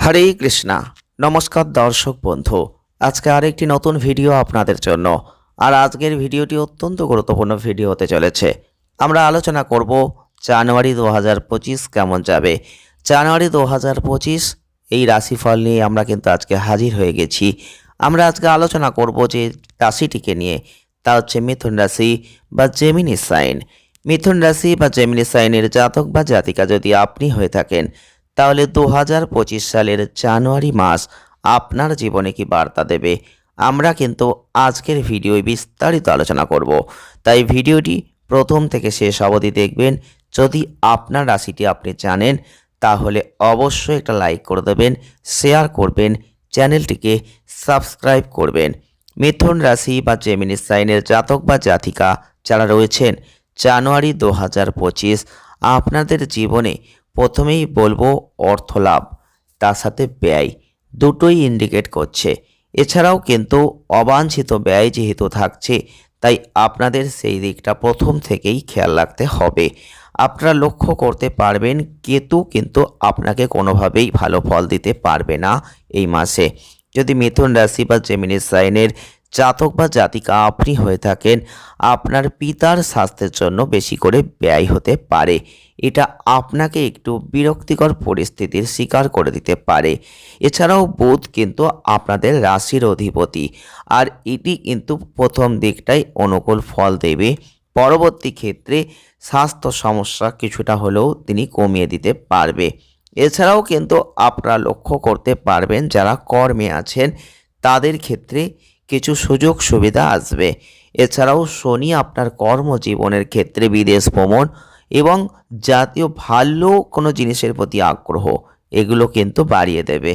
হরে কৃষ্ণা। নমস্কার দর্শক বন্ধু। আজকে আরেকটি নতুন ভিডিও আপনাদের জন্য। আর আজকের ভিডিওটি অত্যন্ত গুরুত্বপূর্ণ ভিডিও হতে চলেছে। আমরা আলোচনা করব জানুয়ারি দু হাজার পঁচিশ কেমন যাবে। জানুয়ারি দু হাজার পঁচিশ এই রাশিফল নিয়ে আমরা কিন্তু আজকে হাজির হয়ে গেছি। আমরা আজকে আলোচনা করব যে রাশিটিকে নিয়ে। তা হচ্ছে মিথুন রাশি বা জেমিনি সাইন। মিথুন রাশি বা জেমিনি সাইনের জাতক বা জাতিকা যদি আপনি হয়ে থাকেন তাহলে দু হাজার পঁচিশ সালের জানুয়ারি মাস আপনার জীবনে কি বার্তা দেবে? আমরা কিন্তু আজকের ভিডিওয় বিস্তারিত আলোচনা করব। তাই ভিডিওটি প্রথম থেকে শেষ অবধি দেখবেন। যদি আপনার রাশিটি আপনি জানেন, তাহলে অবশ্যই একটা লাইক করে দেবেন, শেয়ার করবেন, চ্যানেলটিকে সাবস্ক্রাইব করবেন। মিথুন রাশি বা জেমিনি সাইনের জাতক বা জাতিকা যারা রয়েছেন, জানুয়ারি দু হাজার পঁচিশ আপনাদের জীবনে প্রথমেই বলব অর্থ লাভ তার সাথে ব্যয়, দুটোই ইন্ডিকেট করছে। এছাড়াও কিন্তু অবাঞ্ছিত ব্যয় যেহেতু থাকছে, তাই আপনাদের সেই দিকটা প্রথম থেকেই খেয়াল রাখতে হবে। আপনারা লক্ষ্য করতে পারবেন, কেতু কিন্তু আপনাকে কোনোভাবেই ভালো ফল দিতে পারবে না এই মাসে। যদি মিথুন রাশি বা জেমিনি সাইনের জাতক বা জাতিকা আপনি হয়ে থাকেন, আপনার পিতার স্বাস্থ্যের জন্য বেশি করে ব্যয় হতে পারে। এটা আপনাকে একটু বিরক্তিকর পরিস্থিতির শিকার করে দিতে পারে। এছাড়াও বুধ কিন্তু আপনাদের রাশির অধিপতি, আর এটি কিন্তু প্রথম দিকটাই অনুকূল ফল দেবে। পরবর্তী ক্ষেত্রে স্বাস্থ্য সমস্যা কিছুটা হলেও তিনি কমিয়ে দিতে পারবে। এছাড়াও কিন্তু আপনারা লক্ষ্য করতে পারবেন, যারা কর্মে আছেন, তাদের ক্ষেত্রে কিছু সুযোগ সুবিধা আসবে। এছাড়াও শনি আপনার কর্মজীবনের ক্ষেত্রে বিদেশ ভ্রমণ এবং জাতীয় ভালো কোনো জিনিসের প্রতি আগ্রহ, এগুলো কিন্তু বাড়িয়ে দেবে।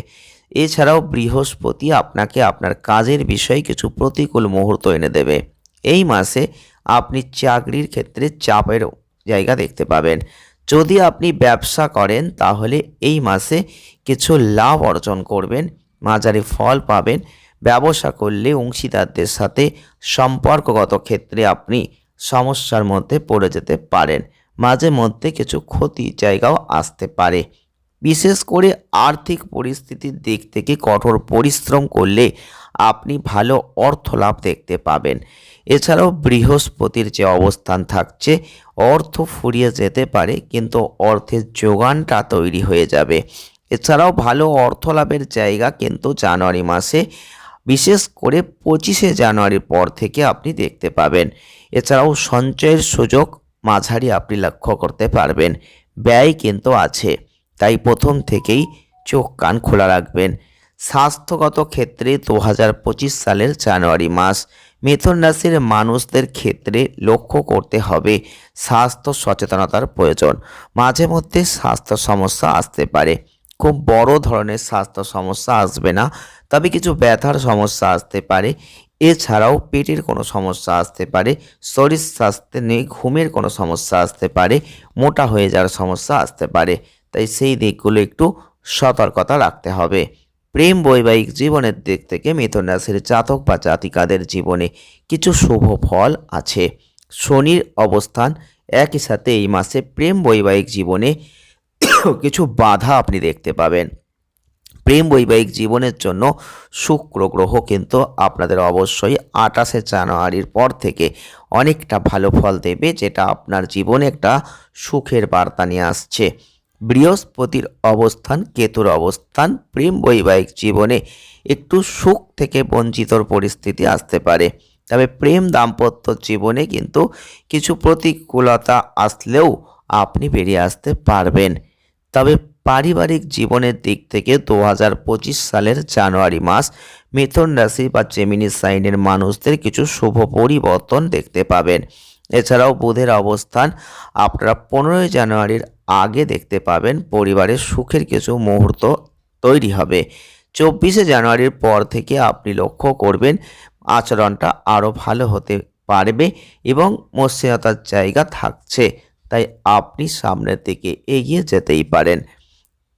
এছাড়াও বৃহস্পতি আপনাকে আপনার কাজের বিষয়ে কিছু প্রতিকূল মুহূর্ত এনে দেবে। এই মাসে আপনি চাকরির ক্ষেত্রে চাপের জায়গা দেখতে পাবেন। যদি আপনি ব্যবসা করেন, তাহলে এই মাসে কিছু লাভ অর্জন করবেন, মাঝারি ফল পাবেন। ব্যবসা করলে অংশীদারদের সাথে সম্পর্কগত ক্ষেত্রে আপনি সমস্যার মধ্যে পড়ে যেতে পারেন। মাঝে মধ্যে কিছু ক্ষতি জায়গাও আসতে পারে। বিশেষ করে আর্থিক পরিস্থিতির দিক থেকে কঠোর পরিশ্রম করলে আপনি ভালো অর্থ লাভ দেখতে পাবেন। এছাড়াও বৃহস্পতির যে অবস্থান থাকছে, অর্থ ফুরিয়ে যেতে পারে, কিন্তু অর্থের যোগানটা তৈরি হয়ে যাবে। এছাড়াও ভালো অর্থ লাভের জায়গা কিন্তু জানুয়ারি মাসে বিশেষ করে পঁচিশে জানুয়ারির পর থেকে আপনি দেখতে পাবেন। এছাড়াও সঞ্চয়ের সুযোগ মাঝারি আপনি লক্ষ্য করতে পারবেন। ব্যয় কিন্তু আছে, তাই প্রথম থেকেই চোখ কান খোলা রাখবেন। স্বাস্থ্যগত ক্ষেত্রে দু হাজার পঁচিশ সালের জানুয়ারি মাস, মিথুন রাশির মানুষদের ক্ষেত্রে লক্ষ্য করতে হবে স্বাস্থ্য সচেতনতার প্রয়োজন। মাঝে মধ্যে স্বাস্থ্য সমস্যা আসতে পারে। খুব বড় ধরনের স্বাস্থ্য সমস্যা আসবে না, তবে কিছু ব্যথার সমস্যা আসতে পারে। এছাড়াও পেটের কোনো সমস্যা আসতে পারে, শরীর স্বাস্থ্যে নেই, ঘুমের কোনো সমস্যা আসতে পারে, মোটা হয়ে যাওয়ার সমস্যা আসতে পারে। তাই সেই দিকগুলো একটু সতর্কতা রাখতে হবে। প্রেম বৈবাহিক জীবনের দিক থেকে মিথুন রাশির জাতক বা জাতিকাদের জীবনে কিছু শুভ ফল আছে। শনির অবস্থান একই সাথে এই মাসে প্রেম বৈবাহিক জীবনে কিছু বাধা আপনি দেখতে পাবেন। প্রেম বৈবাহিক জীবনের জন্য শুক্র গ্রহ কিন্তু আপনাদের অবশ্যই আঠাশে জানুয়ারির পর থেকে অনেকটা ভালো ফল দেবে, যেটা আপনার জীবনে একটা সুখের বার্তা নিয়ে আসছে। বৃহস্পতির অবস্থান, কেতুর অবস্থান, প্রেম বৈবাহিক জীবনে একটু সুখ থেকে বঞ্চিতর পরিস্থিতি আসতে পারে। তবে প্রেম দাম্পত্য জীবনে কিন্তু কিছু প্রতিকূলতা আসলেও আপনি বেরিয়ে আসতে পারবেন। তবে পারিবারিক জীবনের দিক থেকে দু হাজার পঁচিশ সালের জানুয়ারি মাস মিথুন রাশি বা জেমিনি সাইনের মানুষদের কিছু শুভ পরিবর্তন দেখতে পাবেন। এছাড়াও বুধের অবস্থান আপনারা পনেরোই জানুয়ারির আগে দেখতে পাবেন। পরিবারের সুখের কিছু মুহূর্ত তৈরি হবে। চব্বিশে জানুয়ারির পর থেকে আপনি লক্ষ্য করবেন আচরণটা আরও ভালো হতে পারবে এবং মসৃণতার জায়গা থাকছে। তাই আপনি সামনের দিকে এগিয়ে যেতেই পারেন।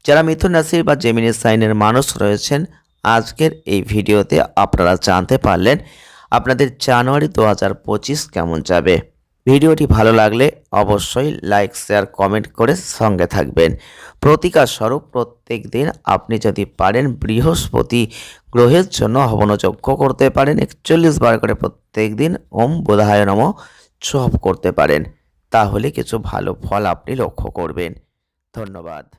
যারা মিথুন রাশির বা জেমিনি সাইনের মানুষ রয়েছেন, আজকের এই ভিডিওতে আপনারা জানতে পারলেন আপনাদের জানুয়ারি দু হাজার পঁচিশ কেমন যাবে। ভিডিওটি ভালো লাগলে অবশ্যই লাইক শেয়ার কমেন্ট করে সঙ্গে থাকবেন। প্রতিকার স্বরূপ প্রত্যেক দিন আপনি যদি পারেন বৃহস্পতি গ্রহের জন্য হবনযজ্ঞ করতে পারেন, একচল্লিশ বার করে প্রত্যেক দিন ওম বোধায় নম করতে পারেন। তাহলে কিছু ভালো ফল আপনি লক্ষ্য করবেন। ধন্যবাদ।